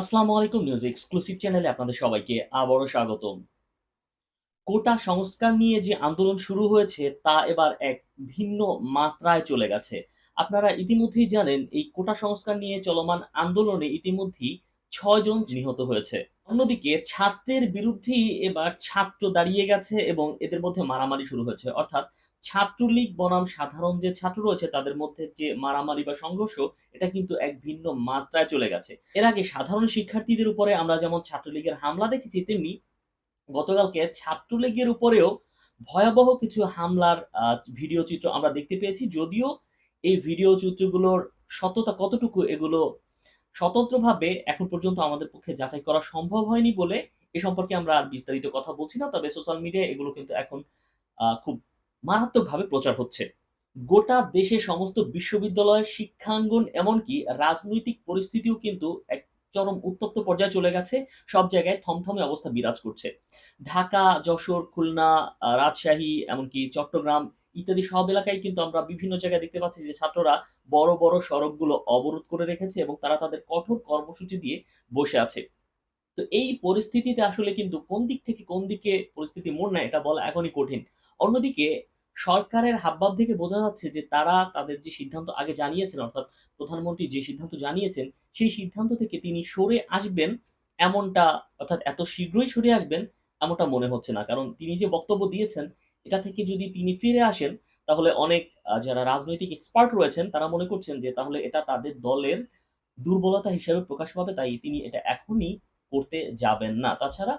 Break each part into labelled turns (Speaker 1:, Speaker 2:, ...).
Speaker 1: আসসালামু আলাইকুম news exclusive চ্যানেলে আপনাদের সবাইকে আবারও স্বাগতম কোটা সংস্কার নিয়ে যে আন্দোলন শুরু হয়েছে তা এবার এক ভিন্ন মাত্রায় চলে গেছে আপনারা ইতিমধ্যেই জানেন এই কোটা সংস্কার নিয়ে চলমান আন্দোলনে ইতিমধ্যেই ছয়জন নিহত হয়েছে অন্যদিকে ছাত্রের বিরুদ্ধেই এবার ছাত্র দাঁড়িয়ে গেছে এবং এদের মধ্যে মারামারি শুরু হয়েছে অর্থাৎ ছাত্রলীগ বনাম সাধারণ যে ছাত্র রয়েছে তাদের মধ্যে যে মারামারি বা সংঘর্ষ এটা কিন্তু এক ভিন্ন মাত্রায় চলে গেছে এর আগে সাধারণ শিক্ষার্থীদের উপরে আমরা যেমন ছাত্রলীগের হামলা দেখেছি তেমনি গতকালকে ছাত্রলীগের উপরেও ভয়াবহ কিছু হামলার ভিডিও চিত্র আমরা দেখতে পেয়েছি যদিও এই ভিডিও চিত্রগুলোর সততা কতটুকু এগুলো স্বতন্ত্রভাবে এখন পর্যন্ত আমাদের পক্ষে যাচাই করা সম্ভব হয়নি বলে এ সম্পর্কে আমরা আর বিস্তারিত কথা বলছি না তবে সোশ্যাল মিডিয়ায় এগুলো কিন্তু এখন খুব মারাত্মকভাবে প্রচার হচ্ছে গোটা দেশে সমস্ত বিশ্ববিদ্যালয় শিক্ষাঙ্গন এমনকি রাজনৈতিক পরিস্থিতিও কিন্তু এক চরম উত্তপ্ত পর্যায়ে চলে গেছে সব জায়গায় থমথমে অবস্থা বিরাজ করছে ঢাকা যশোর খুলনা রাজশাহী এমনকি চট্টগ্রাম ইত্যাদি সব এলাকায় কিন্তু আমরা বিভিন্ন জায়গায় দেখতে পাচ্ছি যে ছাত্ররা বড় বড় সড়কগুলো অবরোধ করে রেখেছে এবং তারা তাদের কঠোর কর্মসূচি দিয়ে বসে আছে তো এই পরিস্থিতিতে আসলে কিন্তু কোন দিক থেকে কোন দিকে পরিস্থিতি মন নেয় এটা বলা এখনই কঠিন অন্যদিকে সরকারের হাবভাব থেকে বোঝা যাচ্ছে যে তারা তাদের যে সিদ্ধান্ত আগে জানিয়েছেন অর্থাৎ প্রধানমন্ত্রী যে সিদ্ধান্ত জানিয়েছেন সেই সিদ্ধান্ত থেকে তিনি সরে আসবেন এমনটা অর্থাৎ এত শীঘ্রই সরে আসবেন এমনটা মনে হচ্ছে না কারণ তিনি যে বক্তব্য দিয়েছেন এটা থেকে যদি তিনি ফিরে আসেন তাহলে অনেক যারা রাজনৈতিক এক্সপার্ট রয়েছেন তারা মনে করছেন যে তাহলে এটা তাদের দলের দুর্বলতা হিসেবে প্রকাশ পাবে তাই তিনি এটা এখনই করতে যাবেন না তাছাড়া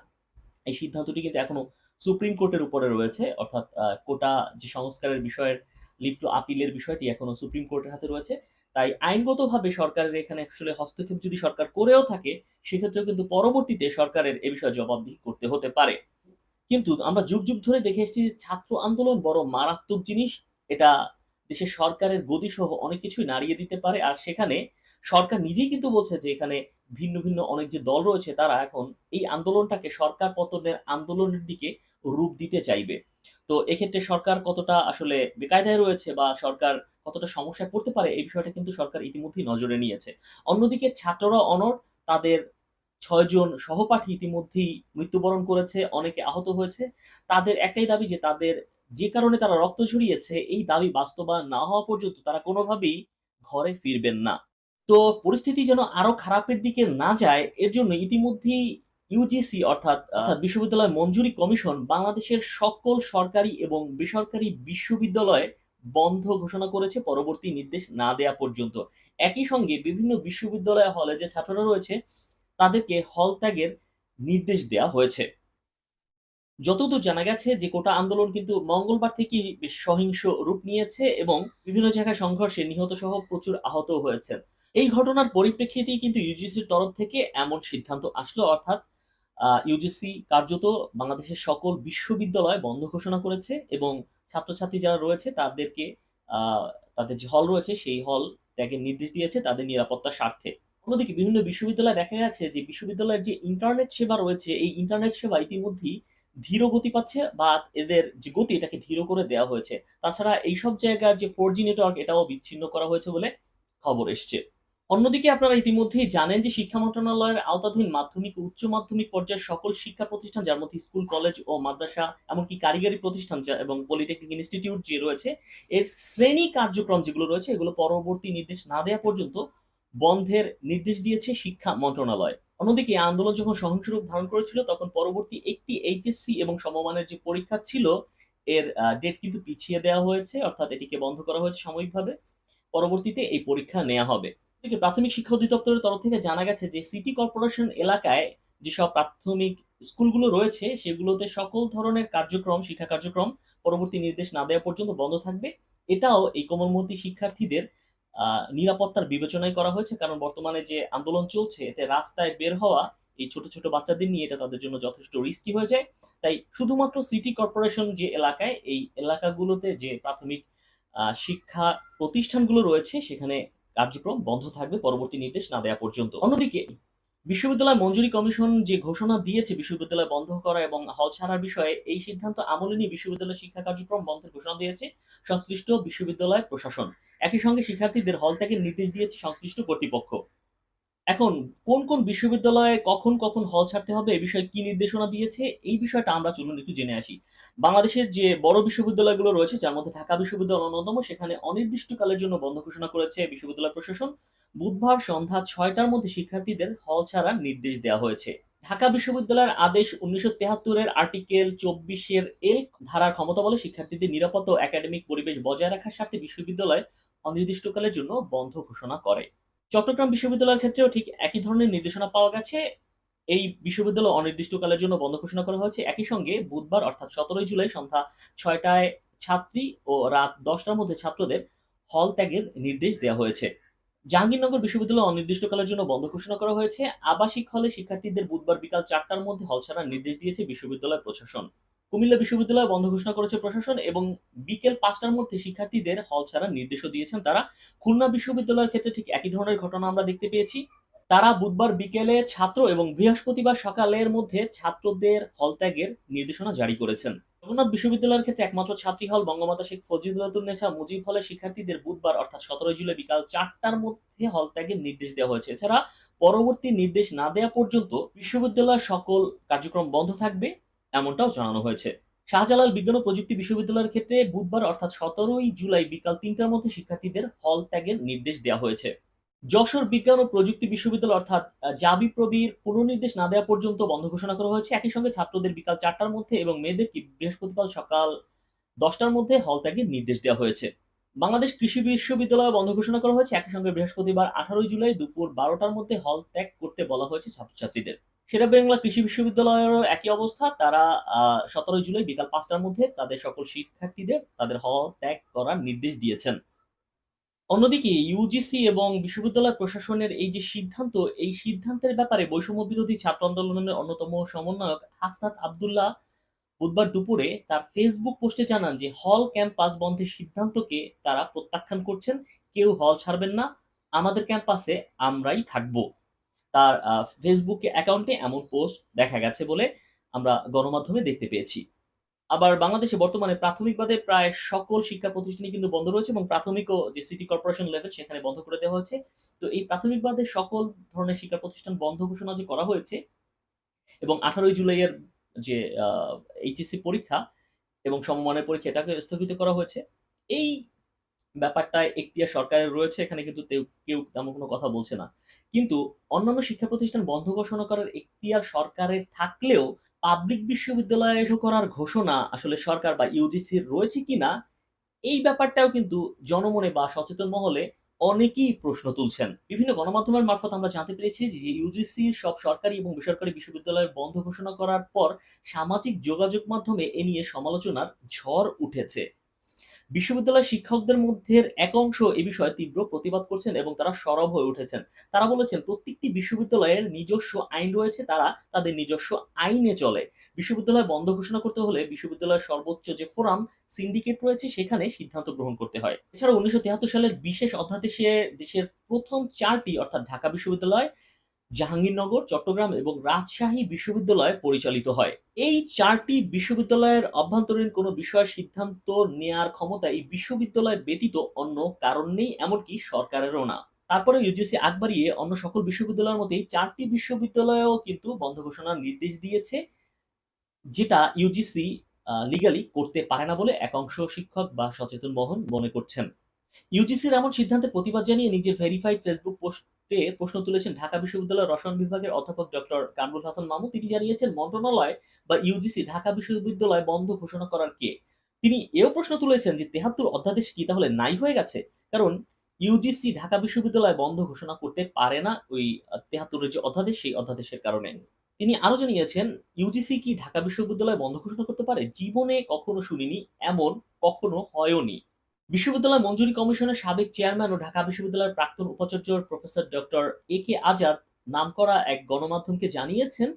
Speaker 1: এই সিদ্ধান্তটি কিন্তু এখনো সুপ্রিম কোর্টের উপরে রয়েছে অর্থাৎ কোটা যে সংস্কারের বিষয়ের লিপ্ত আপিলের বিষয়টি এখনো সুপ্রিম কোর্টের হাতে রয়েছে তাই আইনগতভাবে সরকারের এখানে আসলে হস্তক্ষেপ যদি সরকার করেও থাকে সেক্ষেত্রেও কিন্তু পরবর্তীতে সরকারের এ বিষয়ে জবাবদিহি করতে হতে পারে কিন্তু আমরা যুগ যুগ ধরে দেখে এসেছি যে ছাত্র আন্দোলন বড় মারাত্মক জিনিস এটা দেশের সরকারের গতি সহ অনেক কিছুই নাড়িয়ে দিতে পারে আর সেখানে সরকার নিজেই কিন্তু বলছে যে এখানে ভিন্ন ভিন্ন অনেক যে দল রয়েছে তারা এখন এই আন্দোলনটাকে সরকার পতনের আন্দোলনের দিকে রূপ দিতে চাইবে তো এক্ষেত্রে সরকার কতটা আসলে বেকায়দায় রয়েছে বা সরকার কতটা সমস্যায় পড়তে পারে এই বিষয়টা কিন্তু সরকার ইতিমধ্যেই নজরে নিয়েছে অন্যদিকে ছাত্ররা অনর তাদের ছয়জন সহপাঠী ইতিমধ্যেই মৃত্যুবরণ করেছে অনেকে আহত হয়েছে তাদের একটাই দাবি যে তাদের যে কারণে তারা রক্ত ছড়িয়েছে এই দাবি বাস্তবায়ন না হওয়া পর্যন্ত তারা কোনোভাবেই ঘরে ফিরবেন না তো পরিস্থিতি যেন আরো খারাপের দিকে না যায় এর জন্য ইতিমধ্যেই ইউজিসি অর্থাৎ অর্থাৎ বিশ্ববিদ্যালয় মঞ্জুরি কমিশন বাংলাদেশের সকল সরকারি এবং বেসরকারি বিশ্ববিদ্যালয়ে বন্ধ ঘোষণা করেছে পরবর্তী নির্দেশ না দেয়া পর্যন্ত একই সঙ্গে বিভিন্ন বিশ্ববিদ্যালয় হলে যে ছাত্ররা রয়েছে তাদেরকে হল ত্যাগের নির্দেশ দেয়া হয়েছে যতদূর জানা গেছে যে কোটা আন্দোলন কিন্তু মঙ্গলবার থেকেই সহিংস রূপ নিয়েছে এবং বিভিন্ন জায়গায় সংঘর্ষে নিহত সহ প্রচুর আহত হয়েছেন এই ঘটনার পরিপ্রেক্ষিতেই কিন্তু ইউজিসির তরফ থেকে এমন সিদ্ধান্ত আসলো অর্থাৎ ইউজিসি কার্যত বাংলাদেশের সকল বিশ্ববিদ্যালয় বন্ধ ঘোষণা করেছে এবং ছাত্রছাত্রী যারা রয়েছে তাদেরকে তাদের যে হল রয়েছে সেই হল ত্যাগের নির্দেশ দিয়েছে তাদের নিরাপত্তার স্বার্থে অন্যদিকে বিভিন্ন বিশ্ববিদ্যালয়ে দেখা গেছে যে বিশ্ববিদ্যালয়ের যে ইন্টারনেট সেবা রয়েছে এই ইন্টারনেট সেবা ইতিমধ্যেই ধীর গতি পাচ্ছে বা এদের যে গতি এটাকে ধীর করে দেওয়া হয়েছে তাছাড়া এইসব জায়গার যে ফোর জি নেটওয়ার্ক এটাও বিচ্ছিন্ন করা হয়েছে বলে খবর এসছে অন্যদিকে আপনারা ইতিমধ্যেই জানেন যে শিক্ষা মন্ত্রণালয়ের আওতাধীন মাধ্যমিক ও উচ্চ মাধ্যমিক পর্যায়ের সকল শিক্ষা প্রতিষ্ঠান যার মধ্যে স্কুল কলেজ ও মাদ্রাসা এমনকি কারিগরি প্রতিষ্ঠান এবং পলিটেকনিক ইনস্টিটিউট যে রয়েছে এর শ্রেণী কার্যক্রম যেগুলো রয়েছে এগুলো পরবর্তী নির্দেশ না দেওয়া পর্যন্ত বন্ধের নির্দেশ দিয়েছে শিক্ষা মন্ত্রণালয় অন্যদিকে আন্দোলন যখন সহিংসরূপ ধারণ করেছিল তখন পরবর্তী একটি এইচএসসি এবং সমমানের যে পরীক্ষা ছিল এর ডেট কিন্তু পিছিয়ে দেওয়া হয়েছে অর্থাৎ এটিকে বন্ধ করা হয়েছে সাময়িকভাবে পরবর্তীতে এই পরীক্ষা নেওয়া হবে প্রাথমিক শিক্ষা অধিদপ্তরের তরফ থেকে জানা গেছে যে সিটি কর্পোরেশন এলাকায় যেসব প্রাথমিক স্কুলগুলো রয়েছে সেগুলোতে সকল ধরনের কার্যক্রম শিক্ষা কার্যক্রম পরবর্তী নির্দেশ না দেওয়া পর্যন্ত বন্ধ থাকবে এটাও এই কোমলমতি শিক্ষার্থীদের নিরাপত্তার বিবেচনাই করা হয়েছে কারণ বর্তমানে যে আন্দোলন চলছে এতে রাস্তায় বের হওয়া এই ছোট ছোট বাচ্চাদের নিয়ে এটা তাদের জন্য যথেষ্ট রিস্কি হয়ে যায় তাই শুধুমাত্র সিটি কর্পোরেশন যে এলাকায় এই এলাকাগুলোতে যে প্রাথমিক শিক্ষা প্রতিষ্ঠানগুলো রয়েছে সেখানে কার্যক্রম বন্ধ থাকবে পরবর্তী নির্দেশ না দেওয়া পর্যন্ত অন্যদিকে বিশ্ববিদ্যালয় মঞ্জুরি কমিশন যে ঘোষণা দিয়েছে বিশ্ববিদ্যালয় বন্ধ করা এবং হল ছাড়ার বিষয়ে এই সিদ্ধান্ত আমলে নিয়ে বিশ্ববিদ্যালয় শিক্ষা কার্যক্রম বন্ধের ঘোষণা দিয়েছে সংশ্লিষ্ট বিশ্ববিদ্যালয় প্রশাসন একই সঙ্গে শিক্ষার্থীদের হল থেকে নির্দেশ দিয়েছে সংশ্লিষ্ট কর্তৃপক্ষ এখন কোন কোন বিশ্ববিদ্যালয়ে কখন কখন হল ছাড়তে হবে এ বিষয়ে কি নির্দেশনা দিয়েছে এই বিষয়টা আমরা চলুন একটু জেনে আসি বাংলাদেশের যে বড় বিশ্ববিদ্যালয়গুলো রয়েছে যার মধ্যে ঢাকা বিশ্ববিদ্যালয় অন্যতম সেখানে অনির্দিষ্টকালের জন্য বন্ধ ঘোষণা করেছে বিশ্ববিদ্যালয় প্রশাসন বুধবার সন্ধ্যা ছয়টার মধ্যে শিক্ষার্থীদের হল ছাড়ার নির্দেশ দেওয়া হয়েছে ঢাকা বিশ্ববিদ্যালয়ের আদেশ উনিশশো তেহাত্তরের আর্টিকেল চব্বিশের এল ধারার ক্ষমতা বলে শিক্ষার্থীদের নিরাপদ ও একাডেমিক পরিবেশ বজায় রাখার স্বার্থে বিশ্ববিদ্যালয় অনির্দিষ্টকালের জন্য বন্ধ ঘোষণা করে চট্টগ্রাম বিশ্ববিদ্যালয়ের ক্ষেত্রেও ঠিক একই ধরনের নির্দেশনা পাওয়া গেছে এই বিশ্ববিদ্যালয় অনির্দিষ্টকালের জন্য বন্ধ ঘোষণা করা হয়েছে একই সঙ্গে বুধবার অর্থাৎ সতেরোই জুলাই সন্ধ্যা ছয়টায় ছাত্রী ও রাত দশটার মধ্যে ছাত্রদের হল ত্যাগের নির্দেশ দেওয়া হয়েছে জাহাঙ্গীরনগর বিশ্ববিদ্যালয় অনির্দিষ্টকালের জন্য বন্ধ ঘোষণা করা হয়েছে আবাসিক হলে শিক্ষার্থীদের বুধবার বিকাল চারটার মধ্যে হল ছাড়ার নির্দেশ দিয়েছে বিশ্ববিদ্যালয় প্রশাসন কুমিল্লা বিশ্ববিদ্যালয় বন্ধ ঘোষণা করেছে প্রশাসন এবং বিকেল পাঁচটার মধ্যে শিক্ষার্থীদের হল ছাড়ার নির্দেশও দিয়েছেন তারা খুলনা বিশ্ববিদ্যালয়ের ক্ষেত্রে ঠিক একই ধরনের ঘটনা আমরা দেখতে পেয়েছি তারা বুধবার বিকেলে ছাত্র এবং বৃহস্পতিবার সকালের মধ্যে ছাত্রদের হল ত্যাগের নির্দেশনা জারি করেছেন জগন্নাথ বিশ্ববিদ্যালয়ের ক্ষেত্রে একমাত্র ছাত্রী হল বঙ্গমাতা শেখ ফজিলুল্লাহ মুজিব হলে শিক্ষার্থীদের বুধবার অর্থাৎ সতেরোই জুলাই বিকাল চারটার মধ্যে হল ত্যাগের নির্দেশ দেওয়া হয়েছে এছাড়া পরবর্তী নির্দেশ না দেওয়া পর্যন্ত বিশ্ববিদ্যালয়ের সকল কার্যক্রম বন্ধ থাকবে এমনটাও জানানো হয়েছে শাহজালাল বিজ্ঞান ও প্রযুক্তি বিশ্ববিদ্যালয়ের ক্ষেত্রে বুধবার অর্থাৎ সতেরোই জুলাই বিকাল তিনটার মধ্যে শিক্ষার্থীদের হল ত্যাগের নির্দেশ দেওয়া হয়েছে যশোর বিজ্ঞান ও প্রযুক্তি বিশ্ববিদ্যালয় অর্থাৎ জাবি প্রবির পুনর্নির্দেশ না দেওয়া পর্যন্ত বন্ধ ঘোষণা করা হয়েছে একই সঙ্গে ছাত্রদের বিকাল চারটার মধ্যে এবং মেয়েদেরকে বৃহস্পতিবার সকাল দশটার মধ্যে হল ত্যাগের নির্দেশ দেওয়া হয়েছে বাংলাদেশ কৃষি বিশ্ববিদ্যালয় বন্ধ ঘোষণা করা হয়েছে একই সঙ্গে বৃহস্পতিবার আঠারোই জুলাই দুপুর বারোটার মধ্যে হল ত্যাগ করতে বলা হয়েছে ছাত্রছাত্রীদের সেরা বেঙ্গলা কৃষি বিশ্ববিদ্যালয়েরও একই অবস্থা তারা সতেরোই জুলাই বিকাল পাঁচটার মধ্যে তাদের সকল শিক্ষার্থীদের তাদের হল ত্যাগ করার নির্দেশ দিয়েছেন অন্যদিকে ইউজিসি এবং বিশ্ববিদ্যালয় প্রশাসনের এই যে সিদ্ধান্ত এই সিদ্ধান্তের ব্যাপারে বৈষম্য বিরোধী ছাত্র আন্দোলনের অন্যতম সমন্বয়ক হাসনাত আবদুল্লাহ বুধবার দুপুরে তার ফেসবুক পোস্টে জানান যে হল ক্যাম্পাস বন্ধের সিদ্ধান্তকে তারা প্রত্যাখ্যান করছেন কেউ হল ছাড়বেন না আমাদের ক্যাম্পাসে আমরাই থাকবো তার ফেসবুক অ্যাকাউন্টে এমন পোস্ট দেখা গেছে বলে আমরা গণমাধ্যমে দেখতে পেয়েছি আবার বাংলাদেশে বর্তমানে প্রাথমিকবাদে প্রায় সকল শিক্ষা প্রতিষ্ঠানই কিন্তু বন্ধ রয়েছে এবং প্রাথমিক যে সিটি কর্পোরেশন লেভেল সেখানে বন্ধ করে দেওয়া হয়েছে তো এই প্রাথমিকবাদে সকল ধরনের শিক্ষা প্রতিষ্ঠান বন্ধ ঘোষণা যে করা হয়েছে এবং আঠারোই জুলাইয়ের যে এইচএসসি পরীক্ষা এবং সমমানের পরীক্ষা এটাকে স্থগিত করা হয়েছে এই ব্যাপারটা এখতিয়ার সরকারের রয়েছে এখানে কিন্তু কেউ তেমন কোনো কথা বলছে না কিন্তু অন্যান্য শিক্ষা প্রতিষ্ঠান বন্ধ ঘোষণা করার এখতিয়ার সরকারের থাকলেও পাবলিক বিশ্ববিদ্যালয়ে করার ঘোষণা আসলে সরকার বা ইউজিসির রয়েছে কিনা এই ব্যাপারটাও কিন্তু জনমনে বা সচেতন মহলে অনেকেই প্রশ্ন তুলছেন বিভিন্ন গণমাধ্যমের মারফত আমরা জানতে পেরেছি যে ইউজিসির সব সরকারি এবং বেসরকারি বিশ্ববিদ্যালয়ের বন্ধ ঘোষণা করার পর সামাজিক যোগাযোগ মাধ্যমে এ নিয়ে সমালোচনার ঝড় উঠেছে বিশ্ববিদ্যালয় শিক্ষকদের মধ্যে এক অংশ এ বিষয়ে তীব্র প্রতিবাদ করছেন এবং তারা সরব হয়ে উঠেছেন তারা বলেছেন প্রত্যেকটি বিশ্ববিদ্যালয়ের নিজস্ব আইন রয়েছে তারা তাদের নিজস্ব আইনে চলে বিশ্ববিদ্যালয় বন্ধ ঘোষণা করতে হলে বিশ্ববিদ্যালয়ের সর্বোচ্চ যে ফোরাম সিন্ডিকেট রয়েছে সেখানে সিদ্ধান্ত গ্রহণ করতে হয় এছাড়া উনিশশো সালের বিশেষ অধ্যাদেশে দেশের প্রথম চারটি অর্থাৎ ঢাকা বিশ্ববিদ্যালয় জাহাঙ্গীরনগর চট্টগ্রাম এবং রাজশাহী বিশ্ববিদ্যালয়ে পরিচালিত হয় এই চারটি বিশ্ববিদ্যালয়ের অভ্যন্তরীণ কোনো বিষয়ে সিদ্ধান্ত নেয়ার ক্ষমতা এই বিশ্ববিদ্যালয় ব্যতীত অন্য কারণ নেই এমনকি সরকারেরও না তারপরে ইউজিসি আগ বাড়িয়ে অন্য সকল বিশ্ববিদ্যালয়ের মতোই চারটি বিশ্ববিদ্যালয়েও কিন্তু বন্ধ ঘোষণার নির্দেশ দিয়েছে যেটা ইউজিসি লিগালি করতে পারে না বলে একাংশ শিক্ষক বা সচেতন মহল মনে করছেন ইউজিসির এমন সিদ্ধান্তের প্রতিবাদ জানিয়ে নিজের ভেরিফাইড ফেসবুক পোস্ট পে প্রশ্ন তুলেছেন ঢাকা বিশ্ববিদ্যালয়ের রসায়ন বিভাগের অধ্যাপক ডক্টর কামরুল হাসান মামু তিনি জানিয়েছেন মন্ত্রণালয় বা ইউজিসি ঢাকা বিশ্ববিদ্যালয় বন্ধ ঘোষণা করার কে তিনি এও প্রশ্ন তুলেছেন যে তেহাত্তর অধ্যাদেশ কি তাহলে নাই হয়ে গেছে কারণ ইউজিসি ঢাকা বিশ্ববিদ্যালয় বন্ধ ঘোষণা করতে পারে না ওই তেহাত্তরের যে অধ্যাদেশ সেই অধ্যাদেশের কারণে তিনি আরো জানিয়েছেন ইউজিসি কি ঢাকা বিশ্ববিদ্যালয় বন্ধ ঘোষণা করতে পারে জীবনে কখনো শুনিনি এমন কখনো হয়নি বিশ্ববিদ্যালয় মঞ্জুরি কমিশনের সাবেক চেয়ারম্যান ও ঢাকা বিশ্ববিদ্যালয়ের প্রাক্তন উপাচার্য professor doctor A K Azad নাম করা এক গণমাধ্যমকে জানিয়েছেন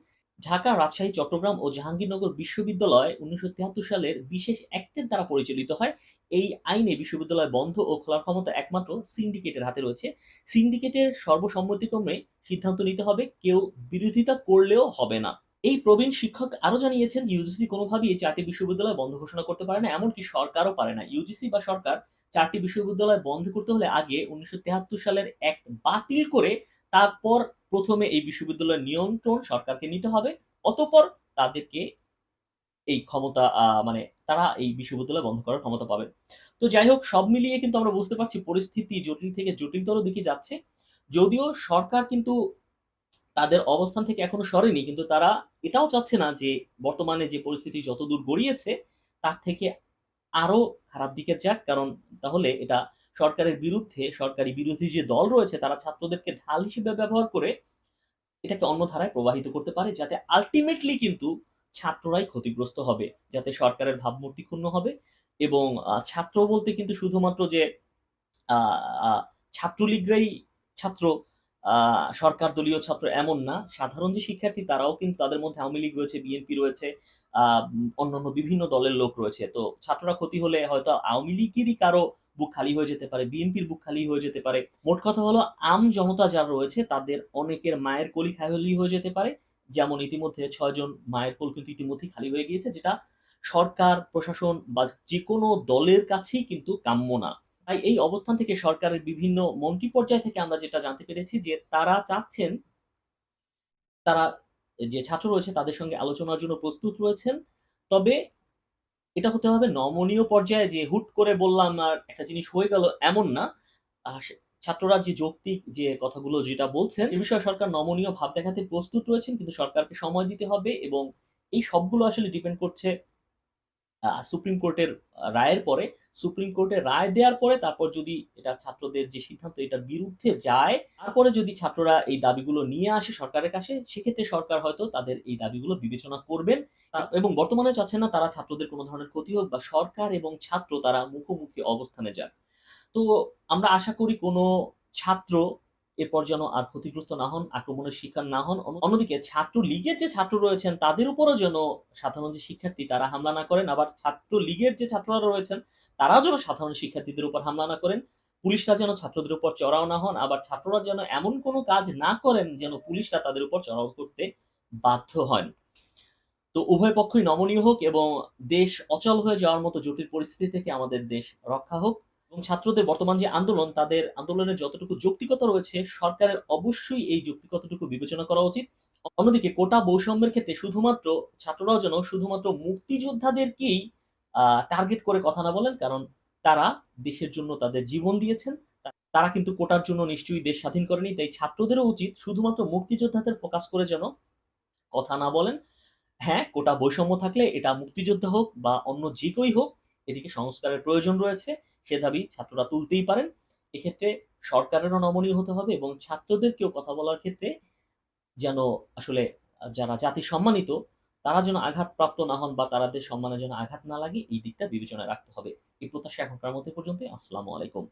Speaker 1: ঢাকা রাজশাহী চট্টগ্রাম ও জাহাঙ্গীরনগর বিশ্ববিদ্যালয় উনিশশো সালের বিশেষ অ্যাক্টের দ্বারা পরিচালিত হয় এই আইনে বিশ্ববিদ্যালয় বন্ধ ও খোলার ক্ষমতা একমাত্র সিন্ডিকেটের হাতে রয়েছে সিন্ডিকেটের সর্বসম্মতিক্রমে সিদ্ধান্ত নিতে হবে কেউ বিরোধিতা করলেও হবে না এই প্রবীণ শিক্ষক আরও জানিয়েছেন যে ইউজিসি কোনোভাবেই চারটি বিশ্ববিদ্যালয় বন্ধ ঘোষণা করতে পারে না এমনকি সরকারও পারে না ইউজিসি বা সরকার চারটি বিশ্ববিদ্যালয় বন্ধ করতে হলে আগে উনিশশো সালের অ্যাক্ট বাতিল করে তারপর প্রথমে এই বিশ্ববিদ্যালয়ের নিয়ন্ত্রণ সরকারকে নিতে হবে অতপর তাদেরকে এই ক্ষমতা মানে তারা এই বিশ্ববিদ্যালয় বন্ধ করার ক্ষমতা পাবে তো যাই হোক সব মিলিয়ে কিন্তু আমরা বুঝতে পারছি পরিস্থিতি জটিল থেকে জটিলতর দিকে যাচ্ছে যদিও সরকার কিন্তু তাদের অবস্থান থেকে এখনো সরেনি কিন্তু তারা এটাও চাচ্ছে না যে বর্তমানে যে পরিস্থিতি যতদূর গড়িয়েছে তার থেকে আরও খারাপ দিকে যাক কারণ তাহলে এটা সরকারের বিরুদ্ধে সরকারি বিরোধী যে দল রয়েছে তারা ছাত্রদেরকে ঢাল হিসেবে ব্যবহার করে এটাকে অন্য ধারায় প্রবাহিত করতে পারে যাতে আলটিমেটলি কিন্তু ছাত্ররাই ক্ষতিগ্রস্ত হবে যাতে সরকারের ভাবমূর্তি ক্ষুণ্ণ হবে এবং ছাত্র বলতে কিন্তু শুধুমাত্র যে ছাত্রলীগরাই ছাত্র সরকার দলীয় ছাত্র এমন না সাধারণ যে শিক্ষার্থী তারাও কিন্তু তাদের মধ্যে আওয়ামী লীগ রয়েছে বিএনপি রয়েছে অন্যান্য বিভিন্ন দলের লোক রয়েছে তো ছাত্ররা ক্ষতি হলে হয়তো আওয়ামী লীগেরই কারো বুক খালি হয়ে যেতে পারে বিএনপির বুক খালি হয়ে যেতে পারে মোট কথা হলো আম জনতা যারা রয়েছে তাদের অনেকের মায়ের কলি খালি হয়ে যেতে পারে যেমন ইতিমধ্যে ছয়জন মায়ের কল কিন্তু ইতিমধ্যেই খালি হয়ে গিয়েছে যেটা সরকার প্রশাসন বা যে কোনো দলের কাছেই কিন্তু কাম্য না তাই এই অবস্থান থেকে সরকারের বিভিন্ন মন্ত্রী পর্যায় থেকে আমরা যেটা জানতে পেরেছি যে তারা চাচ্ছেন তারা যে ছাত্র রয়েছে তাদের সঙ্গে আলোচনার জন্য প্রস্তুত রয়েছেন তবে এটা হতে হবে নমনীয় পর্যায়ে যে হুট করে বললাম আর একটা জিনিস হয়ে গেল এমন না ছাত্ররা যে যৌক্তিক যে কথাগুলো যেটা বলছেন এ বিষয়ে সরকার নমনীয় ভাব দেখাতে প্রস্তুত রয়েছেন কিন্তু সরকারকে সময় দিতে হবে এবং এই সবগুলো আসলে ডিপেন্ড করছে সুপ্রিম কোর্টের রায়ের পরে সুপ্রিম কোর্টে রায় দেওয়ার পরে তারপর যদি এটা ছাত্রদের যে সিদ্ধান্ত এটার বিরুদ্ধে যায় তারপরে যদি ছাত্ররা এই দাবিগুলো নিয়ে আসে সরকারের কাছে সেক্ষেত্রে সরকার হয়তো তাদের এই দাবিগুলো বিবেচনা করবেন এবং বর্তমানে চাচ্ছেন না তারা ছাত্রদের কোনো ধরনের ক্ষতি হোক বা সরকার এবং ছাত্র তারা মুখোমুখি অবস্থানে যান তো আমরা আশা করি কোনো ছাত্র এরপর যেন আর ক্ষতিগ্রস্ত না হন আক্রমণের শিকার না হন অন্যদিকে ছাত্র লীগের যে ছাত্র রয়েছেন তাদের উপরও যেন সাধারণ যে শিক্ষার্থী তারা হামলা না করেন আবার ছাত্র লীগের যে ছাত্ররা রয়েছেন তারাও যেন সাধারণ শিক্ষার্থীদের উপর হামলা না করেন পুলিশরা যেন ছাত্রদের উপর চড়াও না হন আবার ছাত্ররা যেন এমন কোনো কাজ না করেন যেন পুলিশরা তাদের উপর চড়াও করতে বাধ্য হন তো উভয় পক্ষই নমনীয় হোক এবং দেশ অচল হয়ে যাওয়ার মতো জটিল পরিস্থিতি থেকে আমাদের দেশ রক্ষা হোক এবং ছাত্রদের বর্তমান যে আন্দোলন তাদের আন্দোলনের যতটুকু যৌক্তিকতা রয়েছে সরকারের অবশ্যই এই যৌক্তিকতাটুকু বিবেচনা করা উচিত অন্যদিকে কোটা বৈষম্যের ক্ষেত্রে শুধুমাত্র ছাত্ররাও যেন শুধুমাত্র মুক্তিযোদ্ধাদেরকেই টার্গেট করে কথা না বলেন কারণ তারা দেশের জন্য তাদের জীবন দিয়েছেন তারা কিন্তু কোটার জন্য নিশ্চয়ই দেশ স্বাধীন করেনি তাই ছাত্রদেরও উচিত শুধুমাত্র মুক্তিযোদ্ধাদের ফোকাস করে যেন কথা না বলেন হ্যাঁ কোটা বৈষম্য থাকলে এটা মুক্তিযোদ্ধা হোক বা অন্য যে কেউই হোক এদিকে সংস্কারের প্রয়োজন রয়েছে সে দাবি ছাত্ররা তুলতেই পারেন এক্ষেত্রে সরকারেরও নমনীয় হতে হবে এবং ছাত্রদেরকেও কথা বলার ক্ষেত্রে যেন আসলে যারা জাতি সম্মানিত তারা যেন আঘাতপ্রাপ্ত না হন বা তারাদের সম্মানের যেন আঘাত না লাগে এই দিকটা বিবেচনায় রাখতে হবে এই প্রত্যাশা এখনকার মধ্যে পর্যন্ত আসসালামু আলাইকুম